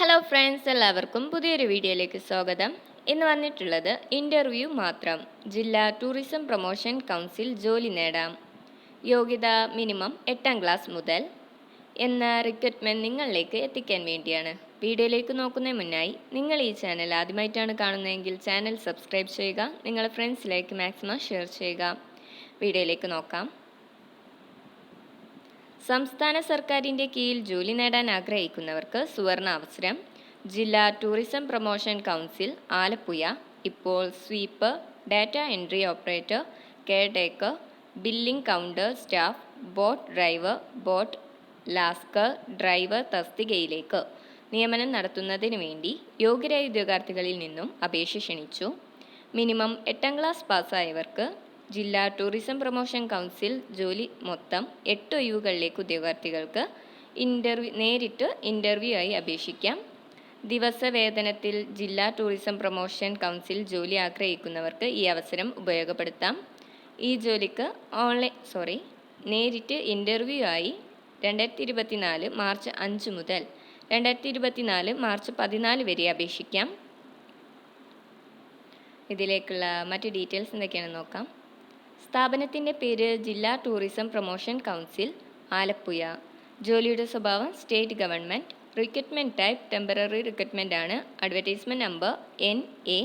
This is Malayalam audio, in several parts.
ഹലോ ഫ്രണ്ട്സ് എല്ലാവർക്കും പുതിയൊരു വീഡിയോയിലേക്ക് സ്വാഗതം. ഇന്ന് വന്നിട്ടുള്ളത് ഇന്റർവ്യൂ മാത്രം. ജില്ലാ ടൂറിസം പ്രൊമോഷൻ കൗൺസിൽ ജോലി നേടാം. യോഗ്യത മിനിമം എട്ടാം ക്ലാസ് മുതൽ. എന്ന റിക്രൂട്ട്മെന്റ് നിങ്ങളിലേക്ക് എത്തിക്കാൻ വേണ്ടിയാണ്. വീഡിയോയിലേക്ക് നോക്കുന്നതിന് മുന്നായി നിങ്ങൾ ഈ ചാനൽ ആദ്യമായിട്ടാണ് കാണുന്നതെങ്കിൽ ചാനൽ സബ്സ്ക്രൈബ് ചെയ്യുക. നിങ്ങളുടെ ഫ്രണ്ട്സിലേക്ക് മാക്സിമം ഷെയർ ചെയ്യുക. വീഡിയോയിലേക്ക് നോക്കാം. സംസ്ഥാന സർക്കാരിന്റെ കീഴിൽ ജോലി നേടാൻ ആഗ്രഹിക്കുന്നവർക്ക് സുവർണ അവസരം ജില്ലാ ടൂറിസം പ്രൊമോഷൻ കൗൺസിൽ ആലപ്പുഴ ഇപ്പോൾ sweep data entry operator caretaker billing counter staff boat driver boat lascar driver തസ്തികയിലേക്ക് നിയമനം നടത്തുന്നതിന് വേണ്ടി യോഗ്യരായ ഉദ്യോഗാർത്ഥികളിൽ നിന്നും അപേക്ഷ ക്ഷണിച്ചു. മിനിമം എട്ടാം ക്ലാസ് പാസ്സായവർക്ക് ജില്ലാ ടൂറിസം പ്രൊമോഷൻ കൗൺസിൽ ജോലി മൊത്തം എട്ട് ഒഴിവുകളിലേക്ക് ഉദ്യോഗാർത്ഥികൾക്ക് ഇന്റർവ്യൂ നേരിട്ട് ഇന്റർവ്യൂ ആയി അപേക്ഷിക്കാം. ദിവസവേതനത്തിൽ ജില്ലാ ടൂറിസം പ്രൊമോഷൻ കൗൺസിൽ ജോലി ആഗ്രഹിക്കുന്നവർക്ക് ഈ അവസരം ഉപയോഗപ്പെടുത്താം. ഈ ജോലിക്ക് ഓൺലൈൻ സോറി നേരിട്ട് ഇന്റർവ്യൂ ആയി രണ്ടായിരത്തി ഇരുപത്തിനാല് മാർച്ച് അഞ്ച് മുതൽ രണ്ടായിരത്തി ഇരുപത്തിനാല് മാർച്ച് പതിനാല് വരെ അപേക്ഷിക്കാം. ഇതിലേക്കുള്ള മറ്റ് ഡീറ്റെയിൽസ് എന്തൊക്കെയാണെന്ന് നോക്കാം. സ്ഥാപനത്തിന്റെ പേര് ജില്ലാ ടൂറിസം പ്രൊമോഷൻ കൗൺസിൽ ആലപ്പുഴ. ജോലിയുടെ സ്വഭാവം state government recruitment type temporary recruitment ആണ്. Advertisement number N A.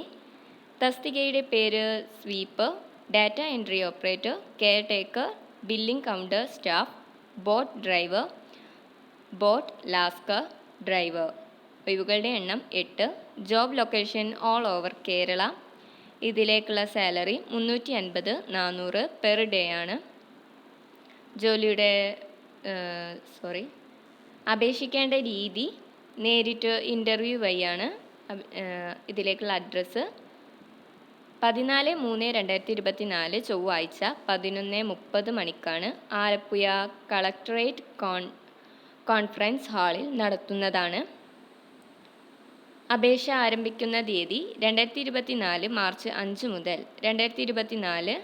തസ്തികയുടെ പേര് sweep data entry operator caretaker billing counter staff boat driver boat lascar driver. ഒഴിവുകളുടെ എണ്ണം എട്ട്. Job location all over Kerala. ഇതിലേക്കുള്ള സാലറി മുന്നൂറ്റി അൻപത് നാനൂറ് പെർ ഡേ ആണ്. ജോലിയുടെ സോറി അപേക്ഷിക്കേണ്ട രീതി നേരിട്ട് ഇന്റർവ്യൂ വഴിയാണ് ഇതിലേക്കുള്ള അഡ്രസ്സ് പതിനാല് മൂന്ന് രണ്ടായിരത്തി ഇരുപത്തി നാല് ചൊവ്വാഴ്ച പതിനൊന്ന് മുപ്പത് മണിക്കാണ് ആലപ്പുഴ കളക്ടറേറ്റ് കോൺ കോൺഫറൻസ് ഹാളിൽ നടത്തുന്നതാണ്. അപേക്ഷ ആരംഭിക്കുന്ന തീയതി രണ്ടായിരത്തി ഇരുപത്തിനാല് മാർച്ച് അഞ്ച് മുതൽ രണ്ടായിരത്തി ഇരുപത്തിനാല്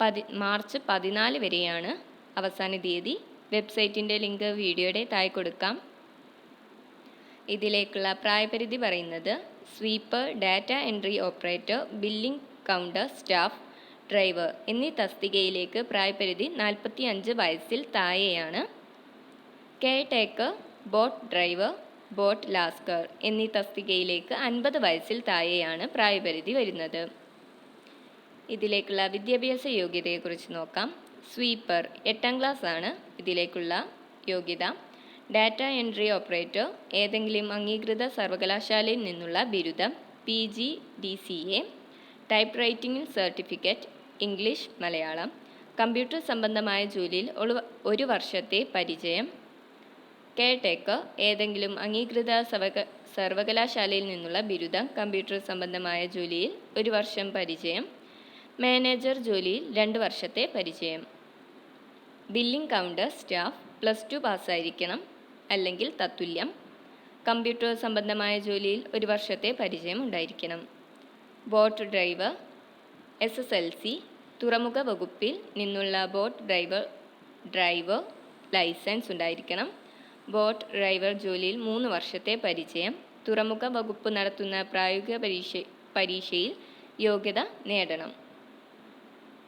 പതി മാർച്ച് പതിനാല് വരെയാണ് അവസാന തീയതി. വെബ്സൈറ്റിന്റെ ലിങ്ക് വീഡിയോയുടെ താഴെ കൊടുക്കാം. ഇതിലേക്കുള്ള പ്രായപരിധി പറയുന്നത് sweeper data entry operator billing counter staff driver എന്നീ തസ്തികയിലേക്ക് പ്രായപരിധി നാൽപ്പത്തി അഞ്ച് വയസ്സിൽ താഴെയാണ്. Caretaker boat driver boat lascar എന്നീ തസ്തികയിലേക്ക് അൻപത് വയസ്സിൽ താഴെയാണ് പ്രായപരിധി വരുന്നത്. ഇതിലേക്കുള്ള വിദ്യാഭ്യാസ യോഗ്യതയെക്കുറിച്ച് നോക്കാം. സ്വീപ്പർ എട്ടാം ക്ലാസ് ആണ്. ഇതിലേക്കുള്ള യോഗ്യത. ഡാറ്റ എൻട്രി ഓപ്പറേറ്റർ ഏതെങ്കിലും അംഗീകൃത സർവകലാശാലയിൽ നിന്നുള്ള ബിരുദം P G D C A type റൈറ്റിംഗിൽ certificate English Malayalam computer സംബന്ധമായ ജോലിയിൽ ഒരു- വർഷത്തെ പരിചയം കെയർ ടേക്കർ ഏതെങ്കിലും അംഗീകൃത സർവക സർവകലാശാലയിൽ നിന്നുള്ള ബിരുദം കമ്പ്യൂട്ടർ സംബന്ധമായ ജോലിയിൽ ഒരു വർഷം പരിചയം മാനേജർ ജോലിയിൽ രണ്ട് വർഷത്തെ പരിചയം. Billing counter staff plus two പാസ്സായിരിക്കണം അല്ലെങ്കിൽ തത്തുല്യം. കമ്പ്യൂട്ടർ സംബന്ധമായ ജോലിയിൽ ഒരു വർഷത്തെ പരിചയം ഉണ്ടായിരിക്കണം. Boat driver S S L C തുറമുഖ വകുപ്പിൽ നിന്നുള്ള ബോട്ട് ഡ്രൈവർ ഡ്രൈവർ ലൈസൻസ് ഉണ്ടായിരിക്കണം. ബോട്ട് ഡ്രൈവർ ജോലിയിൽ മൂന്ന് വർഷത്തെ പരിചയം തുറമുഖ വകുപ്പ് നടത്തുന്ന പ്രായോഗിക പരീക്ഷ പരീക്ഷയിൽ യോഗ്യത നേടണം.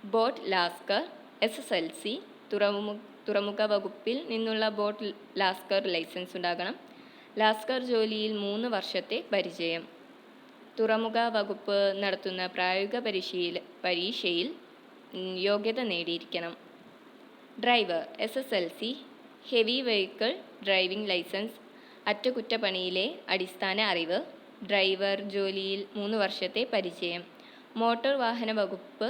Boat lascar S S L C തുറമുഖ തുറമുഖ വകുപ്പിൽ നിന്നുള്ള ബോട്ട് ലാസ്കർ ലൈസൻസ് ഉണ്ടാകണം. ലാസ്കർ ജോലിയിൽ മൂന്ന് വർഷത്തെ പരിചയം. തുറമുഖ വകുപ്പ് നടത്തുന്ന പ്രായോഗിക പരീക്ഷയിൽ പരീക്ഷയിൽ യോഗ്യത നേടിയിരിക്കണം. Driver S S L C heavy vehicle driving licence അറ്റകുറ്റപ്പണിയിലെ അടിസ്ഥാന അറിവ് ഡ്രൈവർ ജോലിയിൽ മൂന്ന് വർഷത്തെ പരിചയം മോട്ടോർ വാഹന വകുപ്പ്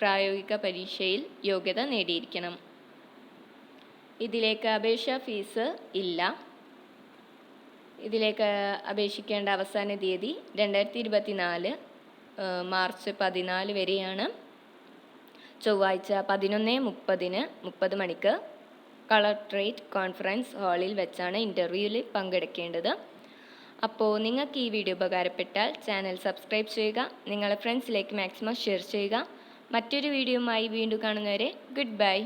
പ്രായോഗിക പരീക്ഷയിൽ യോഗ്യത നേടിയിരിക്കണം. ഇതിലേക്ക് അപേക്ഷാ ഫീസ് ഇല്ല. ഇതിലേക്ക് അപേക്ഷിക്കേണ്ട അവസാന തീയതി രണ്ടായിരത്തി ഇരുപത്തി നാല് മാർച്ച് പതിനാല് വരെയാണ്. ചൊവ്വാഴ്ച പതിനൊന്ന് മുപ്പതിന് മുപ്പത് മണിക്ക് കളക്ട്രേറ്റ് കോൺഫറൻസ് ഹാളിൽ വെച്ചാണ് ഇന്റർവ്യൂവിൽ പങ്കെടുക്കേണ്ടത്. അപ്പോൾ നിങ്ങൾക്ക് ഈ വീഡിയോ ഉപകാരപ്പെട്ടാൽ ചാനൽ സബ്സ്ക്രൈബ് ചെയ്യുക നിങ്ങളുടെ ഫ്രണ്ട്സിലേക്ക് മാക്സിമം ഷെയർ ചെയ്യുക. മറ്റൊരു വീഡിയോയുമായി വീണ്ടും കാണുന്നവരെ ഗുഡ് ബൈ.